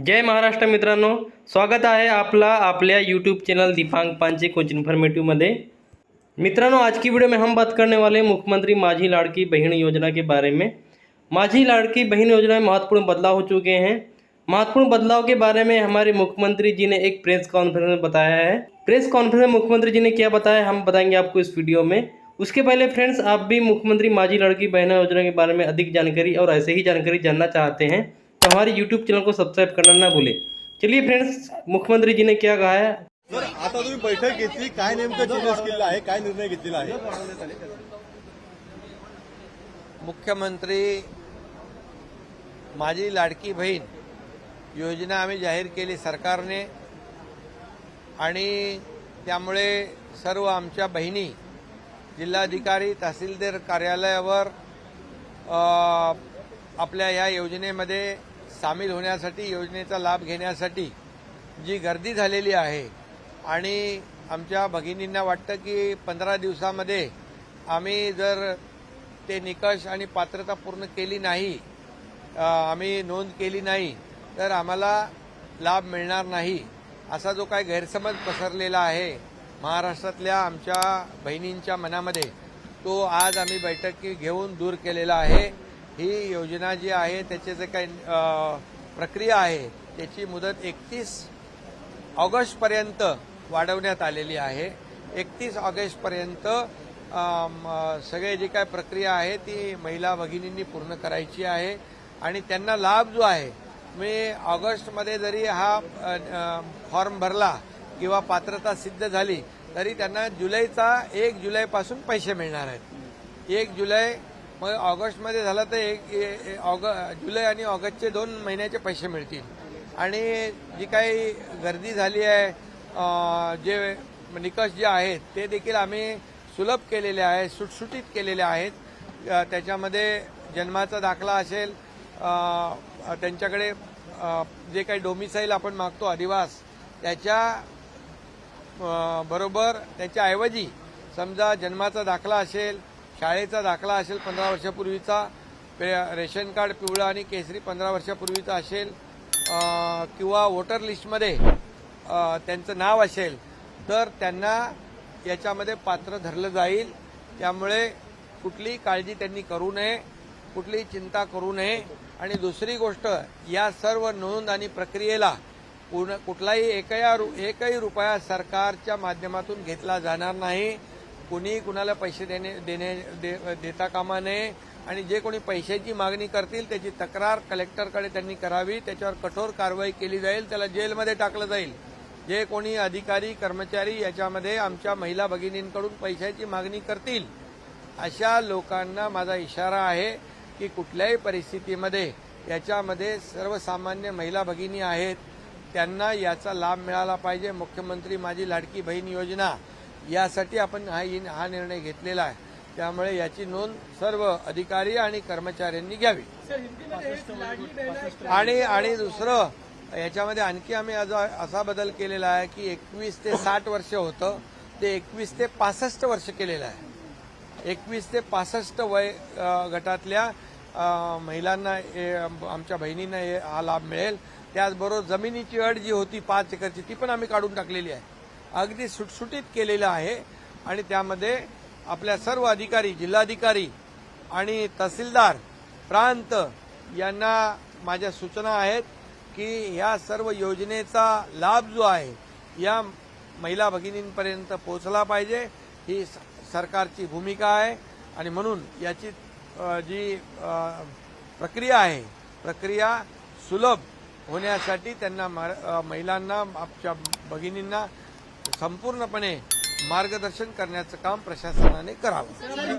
जय महाराष्ट्र मित्रांनो, स्वागत आहे आपला आपल्या यूट्यूब चैनल दीपांग पांचे कुछ इन्फॉर्मेटिव में मित्रों आज की वीडियो में हम बात करने वाले हैं मुख्यमंत्री माझी लाड़की बहन योजना के बारे में. माझी लाड़की बहन योजना में महत्वपूर्ण बदलाव हो चुके हैं. महत्वपूर्ण बदलाव के बारे में हमारे मुख्यमंत्री जी ने एक प्रेस कॉन्फ्रेंस में बताया है. प्रेस कॉन्फ्रेंस में मुख्यमंत्री जी ने क्या बताया हम बताएँगे आपको इस वीडियो में. उसके पहले फ्रेंड्स आप भी मुख्यमंत्री माझी लड़की बहना योजना के बारे में अधिक जानकारी और ऐसे ही जानकारी जानना चाहते हैं. तो हमारे यूट्यूब चैनल को सब्सक्राइब करना ना भूलें। चलिए फ्रेंड्स मुख्यमंत्री जी ने क्या कहा है? सर आता तुम्ही बैठक घेतली काय नेमकं केलेलं आहे काय निर्णय घेतलेला आहे? मुख्यमंत्री माझी लाडकी बहीण योजना आम्ही जाहीर केली सरकारने आणि त्यामुळे सर्व आमच्या बहिणी जिल्हाधिकारी तहसीलदार कार्यालयावर आपल्या या योजनेमध्ये सामील होण्यासाठी योजनेचा लाभ घेण्यासाठी जी गर्दी झालेली आहे आणि आमच्या भगिनींना वाटतं की पंधरा दिवसामध्ये आम्ही जर ते निकष आणि पात्रता पूर्ण केली नाही आम्ही नोंद केली नाही तर आम्हाला लाभ मिळणार नाही असा जो काही गैरसमज पसरलेला आहे महाराष्ट्रातल्या आमच्या बहिणींच्या मनामध्ये तो आज आम्ही बैठकी घेऊन दूर केलेला आहे. ही योजना जी आहे त्याचे जे काही प्रक्रिया आहे त्याची मुदत एकतीस ऑगस्टपर्यंत वाढवण्यात आलेली आहे. एकतीस ऑगस्टपर्यंत सगळे जी काय प्रक्रिया आहे ती महिला भगिनींनी पूर्ण करायची आहे. आणि त्यांना लाभ जो आहे मी ऑगस्टमध्ये जरी हा फॉर्म भरला किंवा पात्रता सिद्ध झाली तरी त्यांना जुलैचा एक जुलैपासून पैसे मिळणार आहेत. एक जुलै मग ऑगस्टमध्ये झालं तर एक ऑग जुलै आणि ऑगस्टचे दोन महिन्याचे पैसे मिळतील. आणि जी काही गर्दी झाली आहे जे निकष जे आहेत ते देखील आम्ही सुलभ केलेले आहेत सुटसुटीत केलेले आहेत. त्याच्यामध्ये जन्माचा दाखला असेल त्यांच्याकडे जे काही डोमिसाईल आपण मागतो अधिवास त्याच्या बरोबर त्याच्याऐवजी समजा जन्माचा दाखला असेल शाळेचा दाखला असेल पंधरा वर्षापूर्वीचा पे- रेशन कार्ड पिवळा आणि केसरी पंधरा वर्षापूर्वीचा असेल किंवा वोटर लिस्टमध्ये त्यांचं नाव असेल तर त्यांना याच्यामध्ये पात्र धरलं जाईल. त्यामुळे कुठलीही काळजी त्यांनी करू नये कुठलीही चिंता करू नये. आणि दुसरी गोष्ट या सर्व नोंद आणि प्रक्रियेला पूर्ण कुठलाही एकया रु- एकही रुपया सरकारच्या माध्यमातून घेतला जाणार नाही. कुणी कुणाला पैसे देणे देणे दे- देता कामा नये. आणि जे कोणी पैशाची मागणी करतील त्याची तक्रार कलेक्टरकडे त्यांनी करावी. त्याच्यावर कठोर कारवाई केली जाईल. त्याला जेलमध्ये टाकलं जाईल. जे कोणी अधिकारी कर्मचारी याच्यामध्ये आमच्या महिला भगिनींकडून पैशाची मागणी करतील अशा लोकांना माझा इशारा आहे की कुठल्याही परिस्थितीमध्ये याच्यामध्ये सर्वसामान्य महिला भगिनी आहेत. त्यांना याचा लाभ मिळाला पाहिजे. मुख्यमंत्री माझी लाडकी बहीण योजना यासाठी आपण हा हा निर्णय घेतलेला आहे. त्यामुळे याची नोंद सर्व अधिकारी आणि कर्मचाऱ्यांनी घ्यावी. आणि आणि दुसरं याच्यामध्ये आणखी आम्ही आज असा बदल केलेला आहे की एकवीस ते साठ वर्ष होतं. ते एकवीस ते पासष्ट वर्ष केलेलं आहे. एकवीस ते पासष्ट वय गटातल्या महिलांना आमच्या बहिणींना हे हा लाभ मिळेल. त्याचबरोबर जमिनीची अट जी होती पाच एकरची ती पण आम्ही काढून टाकलेली आहे. अगदी सुटसुटीत केलेलं आहे आणि त्यामध्ये आपल्या सर्व अधिकारी जिल्हाधिकारी आणि तहसीलदार प्रांत यांना माझ्या सूचना आहेत की या सर्व योजनेचा लाभ जो आहे या महिला भगिनींपर्यंत पोचला पाहिजे. ही स- सरकारची भूमिका आहे आणि म्हणून याची जी प्रक्रिया आहे प्रक्रिया सुलभ होण्यासाठी त्यांना महिलांना आमच्या भगिनींना संपूर्णपणे मार्गदर्शन करण्याचं काम प्रशासनाने करावं.